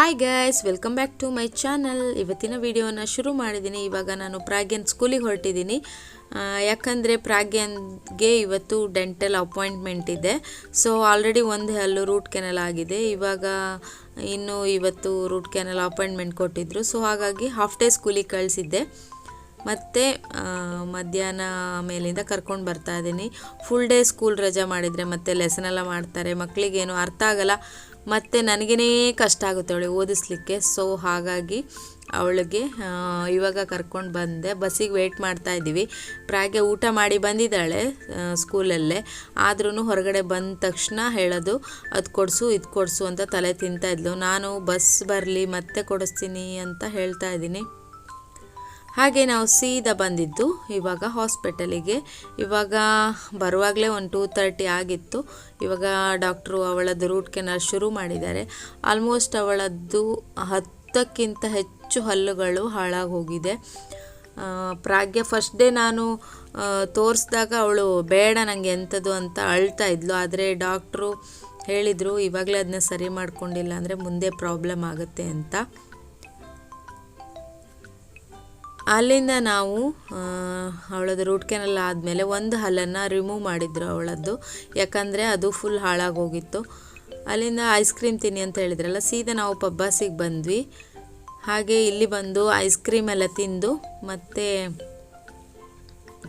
Hi guys welcome back to my channel ಇವತ್ತಿನ ವಿಡಿಯೋನ ಶುರು ಮಾಡಿದ್ದೀನಿ ಇವಾಗ ನಾನು ಪ್ರಾಗ್ಯನ್ ಸ್ಕೂಲಿಗೆ ಹೊರಟಿದ್ದೀನಿ ಯಾಕಂದರೆ ಪ್ರಾಗ್ಯನ್ಗೆ ಇವತ್ತು ಡೆಂಟಲ್ ಅಪಾಯಿಂಟ್ಮೆಂಟ್ ಇದೆ. ಸೊ ಆಲ್ರೆಡಿ ಒಂದು ಹಲ್ಲು ರೂಟ್ ಕೆನಲ್ ಆಗಿದೆ. ಇವಾಗ ಇನ್ನು ಇವತ್ತು ರೂಟ್ ಕೆನಲ್ ಅಪಾಯಿಂಟ್ಮೆಂಟ್ ಕೊಟ್ಟಿದ್ರು. ಸೊ ಹಾಗಾಗಿ ಹಾಫ್ ಡೇ ಸ್ಕೂಲಿಗೆ ಕಳಿಸಿದ್ದೆ. ಮತ್ತು ಮಧ್ಯಾಹ್ನ ಮೇಲಿಂದ ಕರ್ಕೊಂಡು ಬರ್ತಾ ಇದ್ದೀನಿ ಫುಲ್ ಡೇ ಸ್ಕೂಲ್ ರಜಾ ಮಾಡಿದರೆ ಮತ್ತೆ ಎಲ್ಲ ಮಾಡ್ತಾರೆ. ಮಕ್ಕಳಿಗೇನು ಅರ್ಥ ಆಗಲ್ಲ. ಮತ್ತು ನನಗೇ ಕಷ್ಟ ಆಗುತ್ತೆ ಅವಳಿಗೆ ಓದಿಸ್ಲಿಕ್ಕೆ. ಸೊ ಹಾಗಾಗಿ ಅವಳಿಗೆ ಇವಾಗ ಕರ್ಕೊಂಡು ಬಂದೆ. ಬಸ್ಸಿಗೆ ವೆಯ್ಟ್ ಮಾಡ್ತಾ ಇದ್ದೀವಿ. ಪ್ರಾಗೆ ಊಟ ಮಾಡಿ ಬಂದಿದ್ದಾಳೆ ಸ್ಕೂಲಲ್ಲೇ ಆದ್ರೂ ಹೊರಗಡೆ ಬಂದ ತಕ್ಷಣ ಹೇಳೋದು, ಅದು ಕೊಡಿಸು, ಇದು ಕೊಡಿಸು ಅಂತ ತಲೆ ತಿಂತಾ ಇದ್ಲು. ನಾನು ಬಸ್ ಬರಲಿ, ಮತ್ತೆ ಕೊಡಿಸ್ತೀನಿ ಅಂತ ಹೇಳ್ತಾ ಇದ್ದೀನಿ. ಹಾಗೆ ನಾವು ಸೀದಾ ಬಂದಿದ್ದು ಇವಾಗ ಹಾಸ್ಪಿಟಲಿಗೆ. ಇವಾಗ ಬರುವಾಗಲೇ ಒಂದು ಟೂ ತರ್ಟಿ ಆಗಿತ್ತು. ಇವಾಗ ಡಾಕ್ಟ್ರು ಅವಳದ್ದು ರೂಟ್ ಕೆನಾಲ್ ಶುರು ಮಾಡಿದ್ದಾರೆ. ಆಲ್ಮೋಸ್ಟ್ ಅವಳದ್ದು ಹತ್ತಕ್ಕಿಂತ ಹೆಚ್ಚು ಹಲ್ಲುಗಳು ಹಾಳಾಗಿ ಹೋಗಿದೆ ಪ್ರಾಗ್ಯ ಫಸ್ಟ್ ಡೇ ನಾನು ತೋರಿಸಿದಾಗ ಅವಳು ಬೇಡ ನನಗೆ ಎಂಥದ್ದು ಅಂತ ಅಳ್ತಾ ಇದ್ಲು. ಆದರೆ ಡಾಕ್ಟ್ರು ಹೇಳಿದರು, ಇವಾಗಲೇ ಅದನ್ನ ಸರಿ ಮಾಡ್ಕೊಂಡಿಲ್ಲ ಅಂದರೆ ಮುಂದೆ ಪ್ರಾಬ್ಲಮ್ ಆಗುತ್ತೆ ಅಂತ. ಅಲ್ಲಿಂದ ನಾವು ಅವಳದ್ದು ರೂಟ್ ಕೆನಲ್ ಆದಮೇಲೆ ಒಂದು ಹಲ್ಲನ್ನು ರಿಮೂವ್ ಮಾಡಿದ್ರು ಅವಳದ್ದು. ಯಾಕಂದರೆ ಅದು ಫುಲ್ ಹಾಳಾಗೋಗಿತ್ತು. ಅಲ್ಲಿಂದ ಐಸ್ ಕ್ರೀಮ್ ತಿನ್ನಿ ಅಂತ ಹೇಳಿದ್ರಲ್ಲ, ಸೀದಾ ನಾವು ಪಬ್ಬಾಸಿಗೆ ಬಂದ್ವಿ. ಹಾಗೆ ಇಲ್ಲಿ ಬಂದು ಐಸ್ ಕ್ರೀಮ್ ಎಲ್ಲ ತಿಂದು, ಮತ್ತು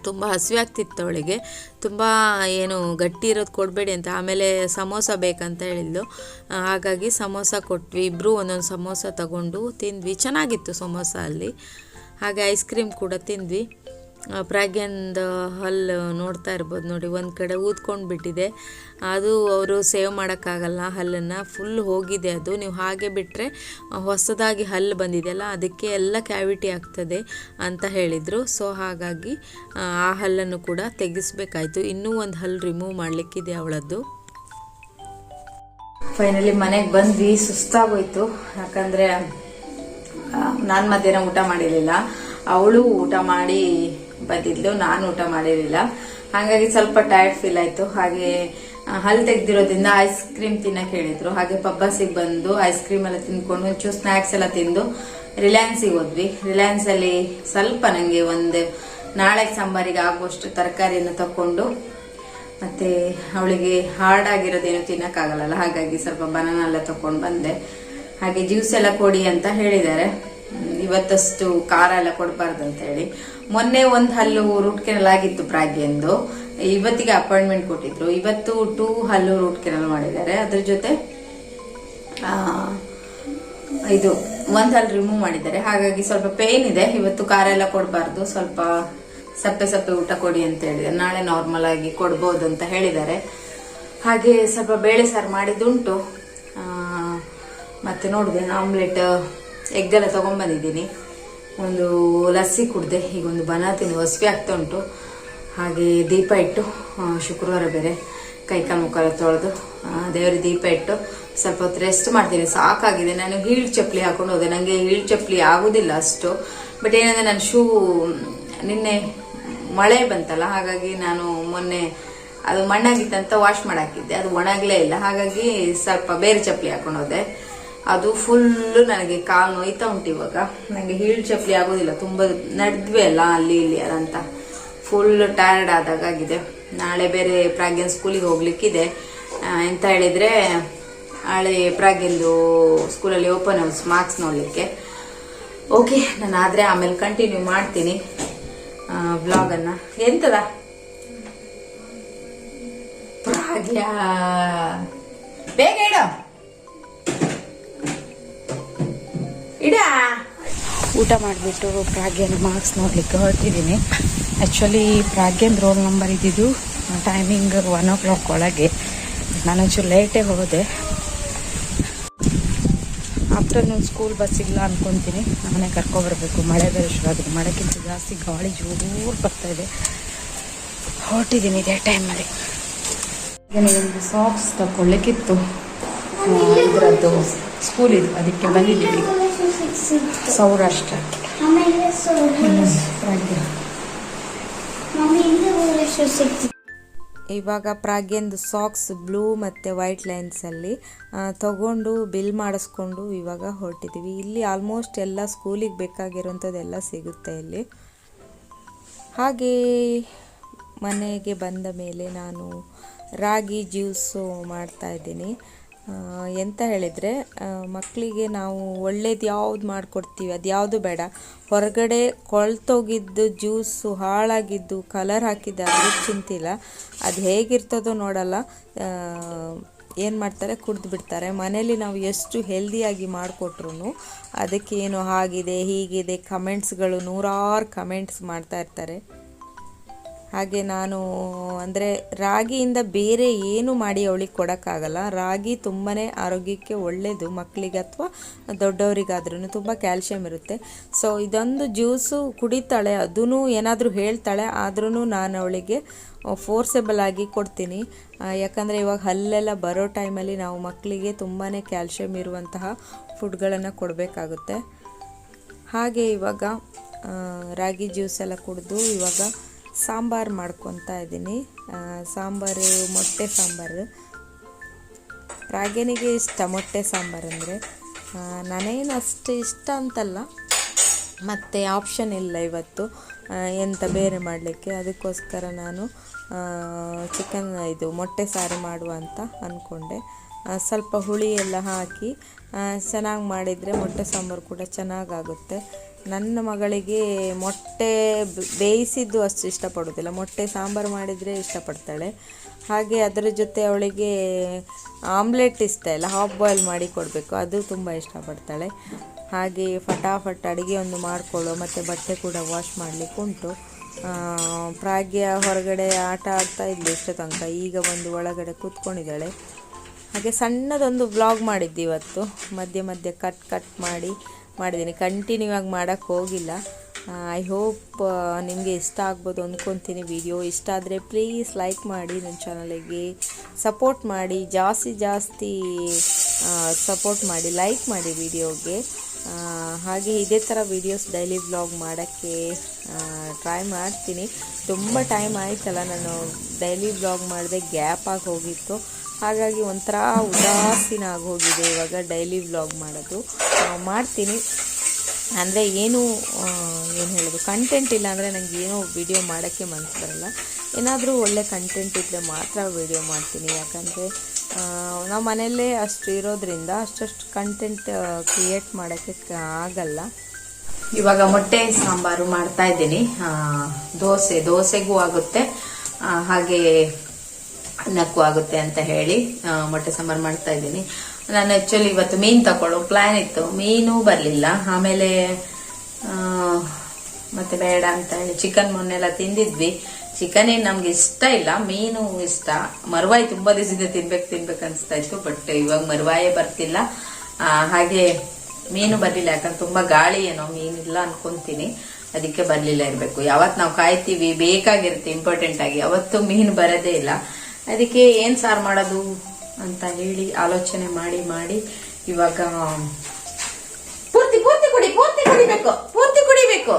ತುಂಬ ಹಸಿವೆ ಆಗ್ತಿತ್ತು ಅವಳಿಗೆ. ತುಂಬ ಏನು ಗಟ್ಟಿ ಇರೋದು ಕೊಡಬೇಡಿ ಅಂತ, ಆಮೇಲೆ ಸಮೋಸ ಬೇಕಂತ ಹೇಳಿದ್ಲು. ಹಾಗಾಗಿ ಸಮೋಸ ಕೊಟ್ವಿ. ಇಬ್ಬರೂ ಒಂದೊಂದು ಸಮೋಸ ತಗೊಂಡು ತಿಂದ್ವಿ. ಚೆನ್ನಾಗಿತ್ತು ಸಮೋಸ ಅಲ್ಲಿ. ಹಾಗೆ ಐಸ್ ಕ್ರೀಮ್ ಕೂಡ ತಿಂದ್ವಿ. ಪ್ರಾಗ್ಯಂದ ಹಲ್ಲು ನೋಡ್ತಾ ಇರ್ಬೋದು ನೋಡಿ, ಒಂದು ಕಡೆ ಊದ್ಕೊಂಡು ಬಿಟ್ಟಿದೆ. ಅದು ಅವರು ಸೇವ್ ಮಾಡೋಕ್ಕಾಗಲ್ಲ ಹಲ್ಲನ್ನು ಫುಲ್ ಹೋಗಿದೆ ಅದು. ನೀವು ಹಾಗೆ ಬಿಟ್ಟರೆ ಹೊಸದಾಗಿ ಹಲ್ಲು ಬಂದಿದೆಯಲ್ಲ, ಅದಕ್ಕೆ ಎಲ್ಲ ಕ್ಯಾವಿಟಿ ಆಗ್ತದೆ ಅಂತ ಹೇಳಿದರು. ಸೊ ಹಾಗಾಗಿ, ಆ ಹಲ್ಲನ್ನು ಕೂಡ ತೆಗೆಸ್ಬೇಕಾಯ್ತು. ಇನ್ನೂ ಒಂದು ಹಲ್ಲು ರಿಮೂವ್ ಮಾಡಲಿಕ್ಕಿದೆ ಅವಳದ್ದು. ಫೈನಲಿ ಮನೆಗೆ ಬಂದ್ವಿ, ಸುಸ್ತಾಗೋಯ್ತು. ಯಾಕಂದ್ರೆ ನಾನು ಮಧ್ಯಾಹ್ನ ಊಟ ಮಾಡಿರಲಿಲ್ಲ. ಅವಳು ಊಟ ಮಾಡಿ ಬಂದಿದ್ಲು, ನಾನು ಊಟ ಮಾಡಿರಲಿಲ್ಲ. ಹಾಗಾಗಿ ಸ್ವಲ್ಪ ಟಯರ್ಡ್ ಫೀಲ್ ಆಯ್ತು. ಹಾಗೆ ಹಲ್ ತೆಗ್ದಿರೋದ್ರಿಂದ ಐಸ್ ಕ್ರೀಮ್ ತಿನ್ನಕ್ ಹೇಳಿದ್ರು. ಹಾಗೆ ಪಬ್ಬಾಸಿಗೆ ಬಂದು ಐಸ್ ಕ್ರೀಮ್ ಎಲ್ಲ ತಿನ್ಕೊಂಡು ಒಂಚೂರು ಸ್ನಾಕ್ಸ್ ಎಲ್ಲ ತಿಂದು ರಿಲಯನ್ಸಿಗೆ ಹೋದ್ವಿ. ರಿಲಯನ್ಸ್ ಅಲ್ಲಿ ಸ್ವಲ್ಪ ನಂಗೆ ಒಂದು ನಾಳೆ ಸಾಂಬಾರಿಗೆ ಆಗುವಷ್ಟು ತರಕಾರಿಯನ್ನು ತಕೊಂಡು ಮತ್ತೆ ಅವಳಿಗೆ ಹಾರ್ಡ್ ಆಗಿರೋದೇನು ತಿನ್ನಕ್ಕಾಗಲ್ಲ. ಹಾಗಾಗಿ ಸ್ವಲ್ಪ ಬನಾನ ಎಲ್ಲ ತಕೊಂಡು ಬಂದೆ. ಹಾಗೆ ಜ್ಯೂಸ್ ಎಲ್ಲ ಕೊಡಿ ಅಂತ ಹೇಳಿದ್ದಾರೆ. ಇವತ್ತಷ್ಟು ಖಾರ ಎಲ್ಲ ಕೊಡಬಾರ್ದು ಅಂತ ಹೇಳಿ. ಮೊನ್ನೆ ಒಂದು ಹಲ್ಲು ರೂಟ್ ಕೆನಲ್ ಆಗಿತ್ತು ಪ್ರಾಗ್ಯಂದು ಇವತ್ತಿಗೆ ಅಪಾಯಿಂಟ್ಮೆಂಟ್ ಕೊಟ್ಟಿದ್ರು. ಇವತ್ತು ಟೂ ಹಲ್ಲು ರೂಟ್ ಕೆನಲ್ ಮಾಡಿದ್ದಾರೆ. ಅದ್ರ ಜೊತೆ ಇದು ಒಂದು ಹಲ್ಲು ರಿಮೂವ್ ಮಾಡಿದ್ದಾರೆ. ಹಾಗಾಗಿ ಸ್ವಲ್ಪ ಪೇನ್ ಇದೆ. ಇವತ್ತು ಖಾರ ಎಲ್ಲ ಕೊಡಬಾರ್ದು. ಸ್ವಲ್ಪ ಸಪ್ಪೆ ಸಪ್ಪೆ ಊಟ ಕೊಡಿ ಅಂತ ಹೇಳಿದ್ದಾರೆ. ನಾಳೆ ನಾರ್ಮಲ್ ಆಗಿ ಕೊಡ್ಬೋದು ಅಂತ ಹೇಳಿದ್ದಾರೆ. ಹಾಗೆ ಸ್ವಲ್ಪ ಬೇಳೆ ಸಾರು ಮಾಡಿದ್ದುಂಟು. ಮತ್ತೆ ನೋಡಿದೆ ಆಮ್ಲೆಟ್ ಎಗ್ ಎಲ್ಲ ತಗೊಂಡ್ಬಂದಿದ್ದೀನಿ ಒಂದು ಲಸ್ಸಿ ಕುಡ್ದೆ, ಈಗ ಒಂದು ಬನ ತಿಂದು ಹಸಿವೆ ಆಗ್ತಾ ಉಂಟು. ಹಾಗೆ ದೀಪ ಇಟ್ಟು ಶುಕ್ರವಾರ ಬೇರೆ ಕೈಕಾಲು ಮುಖ ತೊಳೆದು ದೇವರಿಗೆ ದೀಪ ಇಟ್ಟು ಸ್ವಲ್ಪ ಹೊತ್ತು ರೆಸ್ಟ್ ಮಾಡ್ತೀನಿ. ಸಾಕಾಗಿದೆ, ನಾನು ಹೀಳ್ ಚಪ್ಪಲಿ ಹಾಕೊಂಡು ಹೋದೆ. ನನಗೆ ಹೀಳ್ ಚಪ್ಪಲಿ ಆಗೋದಿಲ್ಲ ಅಷ್ಟು. ಬಟ್ ಏನಂದ್ರೆ ನನ್ನ ಶೂ, ನಿನ್ನೆ ಮಳೆ ಬಂತಲ್ಲ, ಹಾಗಾಗಿ ನಾನು ಮೊನ್ನೆ ಅದು ಮಣ್ಣಾಗಿತ್ತಂತ ವಾಶ್ ಮಾಡಾಕಿದ್ದೆ. ಅದು ಒಣಗಲೇ ಇಲ್ಲ. ಹಾಗಾಗಿ ಸ್ವಲ್ಪ ಬೇರೆ ಚಪ್ಪಲಿ ಹಾಕೊಂಡು ಹೋದೆ. ಅದು ಫುಲ್ಲು ನನಗೆ ಕಾಲು ನೋಯ್ತಾ ಉಂಟು ಇವಾಗ. ನನಗೆ ಹೀಳ್ ಚಪ್ಪಲಿ ಆಗೋದಿಲ್ಲ, ತುಂಬ ನಡೆದ್ವಿ ಅಲ್ಲ ಅಲ್ಲಿ ಇಲ್ಲಿ ಅಂತ. ಫುಲ್ ಟಯರ್ಡ್ ಆದಾಗ ಆಗಿದೆ. ನಾಳೆ ಬೇರೆ ಪ್ರಾಗ್ಯನ್ ಸ್ಕೂಲಿಗೆ ಹೋಗ್ಲಿಕ್ಕಿದೆ. ಎಂತ ಹೇಳಿದ್ರೆ, ನಾಳೆ ಪ್ರಾಗ್ಯಂದು ಸ್ಕೂಲಲ್ಲಿ ಓಪನ್ ಹೌಸ್ ಮಾರ್ಕ್ಸ್ ನೋಡಲಿಕ್ಕೆ. ಓಕೆ ನಾನು ಆದರೆ ಆಮೇಲೆ ಕಂಟಿನ್ಯೂ ಮಾಡ್ತೀನಿ ಬ್ಲಾಗನ್ನು ಎಂತದ? ಪ್ರಾಗ್ಯ ಬೇಗ ಇಡು ಊಟ ಮಾಡಿಬಿಟ್ಟು ಪ್ರಾಗ್ಯನ್ ಮಾರ್ಕ್ಸ್ ನೋಡಲಿಕ್ಕೆ ಹೊರಟಿದ್ದೀನಿ. ಆ್ಯಕ್ಚುಲಿ ಪ್ರಾಗ್ಯನ್ ರೋಲ್ ನಂಬರ್ ಇದ್ದಿದ್ದು ಟೈಮಿಂಗ್ ಒನ್ ಓ ಕ್ಲಾಕ್ ಒಳಗೆ. ನಾನೊಂಚೂರು ಲೇಟೇ ಹೋದೆ. ಆಫ್ಟರ್ನೂನ್ ಸ್ಕೂಲ್ ಬಸ್ ಇಲ್ಲ ಅನ್ಕೊತೀನಿ. ನಾನೇ ಕರ್ಕೊಬರ್ಬೇಕು ಮಳೆ ಬೇರೆ ಶುರು ಆಗಿದೆ. ಮಳೆಗಿಂತ ಜಾಸ್ತಿ ಗಾಳಿ ಜೋರು ಬರ್ತಾ ಇದೆ. ಹೊರಟಿದ್ದೀನಿ ಇದೇ ಟೈಮಲ್ಲಿ ನನಗೊಂದು ಸಾಕ್ಸ್ ತಗೊಳ್ಳಿಕ್ಕಿತ್ತು ಇದರದ್ದು ಸ್ಕೂಲ್ ಇದು. ಅದಕ್ಕೆ ಬಂದಿದ್ದೀವಿ. ಸೌರಾಷ್ಟ್ರ ಇವಾಗ ಪ್ರಾಗ್ಯಂದು ಸಾಕ್ಸ್ ಬ್ಲೂ ಮತ್ತು ವೈಟ್ ಲೈನ್ಸಲ್ಲಿ ತಗೊಂಡು ಬಿಲ್ ಮಾಡಿಸ್ಕೊಂಡು ಇವಾಗ ಹೊರಟಿದ್ದೀವಿ ಇಲ್ಲಿ ಆಲ್ಮೋಸ್ಟ್ ಎಲ್ಲ ಸ್ಕೂಲಿಗೆ ಬೇಕಾಗಿರೋಂಥದ್ದೆಲ್ಲ ಸಿಗುತ್ತೆ ಇಲ್ಲಿ. ಹಾಗೆ ಮನೆಗೆ ಬಂದ ಮೇಲೆ ನಾನು ರಾಗಿ ಜ್ಯೂಸು ಮಾಡ್ತಾಯಿದ್ದೀನಿ ಎಂತ ಹೇಳಿದರೆ ಮಕ್ಕಳಿಗೆ ನಾವು ಒಳ್ಳೇದು ಯಾವ್ದು ಮಾಡಿಕೊಡ್ತೀವಿ, ಅದು ಯಾವುದು ಬೇಡ. ಹೊರಗಡೆ ಕೊಳ್ತೋಗಿದ್ದು ಜ್ಯೂಸು, ಹಾಳಾಗಿದ್ದು ಕಲರ್ ಹಾಕಿದ್ದು ಅದು ಚಿಂತಿಲ್ಲ ಅದು ಹೇಗಿರ್ತದೋ ನೋಡಲ್ಲ. ಏನು ಮಾಡ್ತಾರೆ, ಕುಡ್ದು ಬಿಡ್ತಾರೆ. ಮನೇಲಿ ನಾವು ಎಷ್ಟು ಹೆಲ್ದಿಯಾಗಿ ಮಾಡಿಕೊಟ್ರು ಅದಕ್ಕೇನು ಹಾಗಿದೆ, ಹೀಗಿದೆ, ಕಮೆಂಟ್ಸ್ಗಳು ನೂರಾರು ಕಮೆಂಟ್ಸ್ ಮಾಡ್ತಾ ಇರ್ತಾರೆ. ಹಾಗೆ ನಾನು, ಅಂದರೆ ರಾಗಿಯಿಂದ ಬೇರೆ ಏನು ಮಾಡಿ ಅವಳಿಗೆ ಕೊಡೋಕ್ಕಾಗಲ್ಲ. ರಾಗಿ ತುಂಬಾ ಆರೋಗ್ಯಕ್ಕೆ ಒಳ್ಳೆಯದು ಮಕ್ಕಳಿಗೆ ಅಥವಾ ದೊಡ್ಡವರಿಗಾದ್ರೂ ತುಂಬ ಕ್ಯಾಲ್ಶಿಯಂ ಇರುತ್ತೆ. ಸೊ ಇದೊಂದು ಜ್ಯೂಸು ಕುಡಿತಾಳೆ ಅದೂ ಏನಾದರೂ ಹೇಳ್ತಾಳೆ ಆದ್ರೂ ನಾನು ಅವಳಿಗೆ ಫೋರ್ಸೆಬಲ್ ಆಗಿ ಕೊಡ್ತೀನಿ. ಯಾಕಂದರೆ ಇವಾಗ ಹಲ್ಲೆಲ್ಲ ಬರೋ ಟೈಮಲ್ಲಿ ನಾವು ಮಕ್ಕಳಿಗೆ ತುಂಬಾ ಕ್ಯಾಲ್ಶಿಯಂ ಇರುವಂತಹ ಫುಡ್ಗಳನ್ನು ಕೊಡಬೇಕಾಗುತ್ತೆ. ಹಾಗೆ ಇವಾಗ ರಾಗಿ ಜ್ಯೂಸೆಲ್ಲ ಕುಡಿದು ಇವಾಗ ಸಾಂಬಾರು ಮಾಡ್ಕೊತಾ ಇದ್ದೀನಿ. ಸಾಂಬಾರು, ಮೊಟ್ಟೆ ಸಾಂಬಾರು. ರಾಗಿನಿಗೆ ಇಷ್ಟ ಮೊಟ್ಟೆ ಸಾಂಬಾರು ಅಂದರೆ ನಾನೇನು ಅಷ್ಟು ಇಷ್ಟ ಅಂತಲ್ಲ. ಮತ್ತು ಆಪ್ಷನ್ ಇಲ್ಲ ಇವತ್ತು. ಎಂತ ಬೇರೆ ಮಾಡಲಿಕ್ಕೆ? ಅದಕ್ಕೋಸ್ಕರ ನಾನು ಚಿಕನ್ ಇದು ಮೊಟ್ಟೆ ಸಾರು ಮಾಡುವ ಅಂತ ಅಂದ್ಕೊಂಡೆ ಸ್ವಲ್ಪ ಹುಳಿ ಎಲ್ಲ ಹಾಕಿ ಚೆನ್ನಾಗಿ ಮಾಡಿದರೆ ಮೊಟ್ಟೆ ಸಾಂಬಾರು ಕೂಡ ಚೆನ್ನಾಗಾಗುತ್ತೆ. ನನ್ನ ಮಗಳಿಗೆ ಮೊಟ್ಟೆ ಬೇಯಿಸಿದ್ದು ಅಷ್ಟು ಇಷ್ಟಪಡೋದಿಲ್ಲ ಮೊಟ್ಟೆ ಸಾಂಬಾರು ಮಾಡಿದರೆ ಇಷ್ಟಪಡ್ತಾಳೆ. ಹಾಗೆ ಅದರ ಜೊತೆ ಅವಳಿಗೆ ಆಮ್ಲೆಟ್ ಇಷ್ಟ ಇಲ್ಲ. ಹಾಫ್ ಬಾಯ್ಲ್ ಮಾಡಿ ಕೊಡಬೇಕು. ಅದು ತುಂಬ ಇಷ್ಟಪಡ್ತಾಳೆ. ಹಾಗೆ ಫಟಾಫಟ್ ಅಡುಗೆ ಒಂದು ಮಾಡಿಕೊಳ್ಳೋ ಮತ್ತು ಬಟ್ಟೆ ಕೂಡ ವಾಶ್ ಮಾಡಲಿಕ್ಕೆ ಉಂಟು. ಪ್ರಾಗ್ಯ ಹೊರಗಡೆ ಆಟ ಆಡ್ತಾ ಇದ್ಲು ಇಷ್ಟು ತನಕ. ಈಗ ಬಂದು ಒಳಗಡೆ ಕೂತ್ಕೊಂಡಿದ್ದಾಳೆ. ಹಾಗೆ ಸಣ್ಣದೊಂದು ಬ್ಲಾಗ್ ಮಾಡಿದ್ದು ಇವತ್ತು ಮಧ್ಯೆ ಮಧ್ಯೆ ಕಟ್ ಕಟ್ ಮಾಡಿ ಮಾಡಿದ್ದೀನಿ. ಕಂಟಿನ್ಯೂ ಆಗಿ ಮಾಡೋಕ್ಕೆ ಹೋಗಿಲ್ಲ. ಐ ಹೋಪ್ ನಿಮಗೆ ಇಷ್ಟ ಆಗ್ಬೋದು ಅಂದ್ಕೊತೀನಿ ವಿಡಿಯೋ ಇಷ್ಟ ಆದರೆ ಪ್ಲೀಸ್ ಲೈಕ್ ಮಾಡಿ ನನ್ನ ಚಾನಲಿಗೆ ಸಪೋರ್ಟ್ ಮಾಡಿ, ಜಾಸ್ತಿ ಜಾಸ್ತಿ ಸಪೋರ್ಟ್ ಮಾಡಿ ಲೈಕ್ ಮಾಡಿ ವಿಡಿಯೋಗೆ ಹಾಗೆ ಇದೇ ಥರ ವೀಡಿಯೋಸ್ ಡೈಲಿ ವ್ಲಾಗ್ ಮಾಡೋಕ್ಕೆ ಟ್ರೈ ಮಾಡ್ತೀನಿ. ತುಂಬ ಟೈಮ್ ಆಯಿತಲ್ಲ, ನಾನು ಡೈಲಿ ವ್ಲಾಗ್ ಮಾಡಿದೆ ಗ್ಯಾಪ್ ಆಗಿ ಹೋಗಿತ್ತು. ಹಾಗಾಗಿ ಒಂಥರ ಉದಾಸೀನ ಆಗೋಗಿದೆ ಇವಾಗ ಡೈಲಿ ವ್ಲಾಗ್ ಮಾಡೋದು. ಮಾಡ್ತೀನಿ. ಅಂದರೆ ಏನು ಏನು ಹೇಳೋದು? ಕಂಟೆಂಟ್ ಇಲ್ಲ ಅಂದರೆ ನನಗೆ ಏನೋ ವಿಡಿಯೋ ಮಾಡೋಕ್ಕೆ ಮನಸ್ಸು ಬರಲ್ಲ. ಏನಾದರೂ ಒಳ್ಳೆ ಕಂಟೆಂಟ್ ಇದ್ದರೆ ಮಾತ್ರ ವಿಡಿಯೋ ಮಾಡ್ತೀನಿ. ಯಾಕಂದರೆ ನಾವು ಮನೆಯಲ್ಲೇ ಅಷ್ಟು ಇರೋದ್ರಿಂದ ಅಷ್ಟಷ್ಟು ಕಂಟೆಂಟ್ ಕ್ರಿಯೇಟ್ ಮಾಡೋಕ್ಕೆ ಆಗಲ್ಲ. ಇವಾಗ ಮೊಟ್ಟೆ ಸಾಂಬಾರು ಮಾಡ್ತಾ ಇದ್ದೀನಿ. ದೋಸೆ, ದೋಸೆಗೂ ಆಗುತ್ತೆ. ಹಾಗೆ ಅನ್ನಕ್ಕೂ ಆಗುತ್ತೆ ಅಂತ ಹೇಳಿ ಮೊಟ್ಟೆ ಸಾಂಬಾರು ಮಾಡ್ತಾ ಇದ್ದೀನಿ. ನಾನು ಆಕ್ಚುಲಿ ಇವತ್ತು ಮೀನು ತಕೊಳ್ಳೋ ಪ್ಲಾನ್ ಇತ್ತು. ಮೀನು ಬರಲಿಲ್ಲ. ಆಮೇಲೆ ಮತ್ತೆ ಬೇಡ ಅಂತ ಹೇಳಿ ಚಿಕನ್ ಮೊನ್ನೆಲ್ಲ ತಿಂದಿದ್ವಿ. ಚಿಕನ್ ಏನ್ ನಮ್ಗೆ ಇಷ್ಟ ಇಲ್ಲ, ಮೀನು ಇಷ್ಟ. ಮರುವಾಯಿ ತುಂಬಾ ದಿವಸದಿಂದ ತಿನ್ಬೇಕು ತಿನ್ಬೇಕು ಅನಿಸ್ತಾ ಇತ್ತು ಬಟ್ ಇವಾಗ ಮರುವಾಯೇ ಬರ್ತಿಲ್ಲ. ಹಾಗೆ ಮೀನು ಬರಲಿಲ್ಲ, ಯಾಕಂದ್ರೆ ತುಂಬಾ ಗಾಳಿ ಏನೋ ಮೀನಿಲ್ಲ ಅನ್ಕೊಂತೀನಿ. ಅದಕ್ಕೆ ಬರಲಿಲ್ಲ ಇರಬೇಕು. ಯಾವತ್ತು ನಾವು ಕಾಯ್ತೀವಿ, ಬೇಕಾಗಿರುತ್ತೆ ಇಂಪಾರ್ಟೆಂಟ್ ಆಗಿ. ಅವತ್ತು ಮೀನು ಬರೋದೇ ಇಲ್ಲ. ಅದಕ್ಕೆ ಏನ್ ಸಾರು ಮಾಡೋದು ಅಂತ ಹೇಳಿ ಆಲೋಚನೆ ಮಾಡಿ ಮಾಡಿ ಇವಾಗ ಪೂರ್ತಿ ಪೂರ್ತಿ ಕುಡಿ, ಪೂರ್ತಿ ಕುಡಿಬೇಕು ಪೂರ್ತಿ ಕುಡಿಬೇಕು.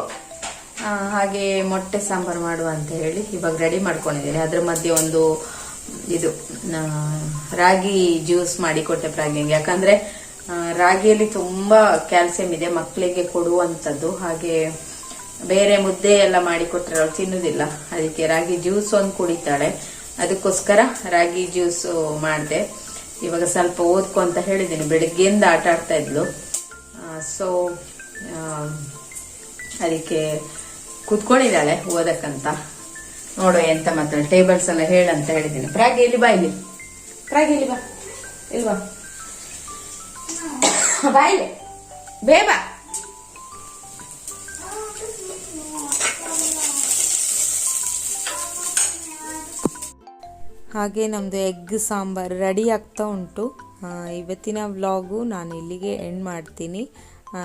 ಹಾಗೆ ಮೊಟ್ಟೆ ಸಾಂಬಾರು ಮಾಡುವ ಅಂತ ಹೇಳಿ ಇವಾಗ ರೆಡಿ ಮಾಡ್ಕೊಂಡಿದ್ದೀನಿ. ಅದ್ರ ಮಧ್ಯೆ ಒಂದು ಇದು ರಾಗಿ ಜ್ಯೂಸ್ ಮಾಡಿ ಕೊಟ್ಟೆ ಪ್ರಾಗಿಂಗ್ ಯಾಕಂದ್ರೆ ರಾಗಿಯಲ್ಲಿ ತುಂಬಾ ಕ್ಯಾಲ್ಸಿಯಂ ಇದೆ ಮಕ್ಕಳಿಗೆ ಕೊಡುವಂಥದ್ದು ಹಾಗೆ ಬೇರೆ ಮುದ್ದೆ ಎಲ್ಲ ಮಾಡಿ ಕೊಟ್ಟರೆ ಅವಳು ತಿನ್ನುವುದಿಲ್ಲ ಅದಕ್ಕೆ ರಾಗಿ ಜ್ಯೂಸ್ ಒಂದು ಕುಡಿತಾಳೆ. ಅದಕ್ಕೋಸ್ಕರ ರಾಗಿ ಜ್ಯೂಸ್ ಮಾಡಿದೆ. ಇವಾಗ ಸ್ವಲ್ಪ ಓದ್ಕೊ ಅಂತ ಹೇಳಿದ್ದೀನಿ ಬೆಳಗ್ಗೆಯಿಂದ ಆಟ ಆಡ್ತಾ ಇದ್ಲು. ಸೊ ಅದಕ್ಕೆ ಕುತ್ಕೊಂಡಿದ್ದಾಳೆ ಓದಕ್ಕಂತ. ನೋಡು ಎಂತ ಮಾತಾಡ ಟೇಬಲ್ಸ್ ಎಲ್ಲ ಹೇಳಂತ ಹೇಳಿದ್ದೀನಿ ಪ್ರಾಗಿ ಇಲ್ಲಿ ಬಾ ಇಲ್ಲಿ. ಪ್ರಾಗಿ ಇಲ್ಲಿ ಬಾ. ಇಲ್ವಾ ಬಾ. ಇಲ್ಲಿ. ಹಾಗೆ ನಮ್ಮದು ಎಗ್ ಸಾಂಬಾರು ರೆಡಿ ಆಗ್ತಾ ಉಂಟು. ಇವತ್ತಿನ ವ್ಲಾಗು ನಾನು ಇಲ್ಲಿಗೆ ಎಂಡ್ ಮಾಡ್ತೀನಿ.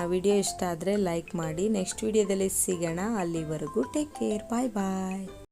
ವಿಡಿಯೋ ಇಷ್ಟ ಆದರೆ ಲೈಕ್ ಮಾಡಿ. ನೆಕ್ಸ್ಟ್ ವಿಡಿಯೋದಲ್ಲಿ ಸಿಗೋಣ. ಅಲ್ಲಿವರೆಗೂ ಟೇಕ್ ಕೇರ್ ಬಾಯ್ ಬಾಯ್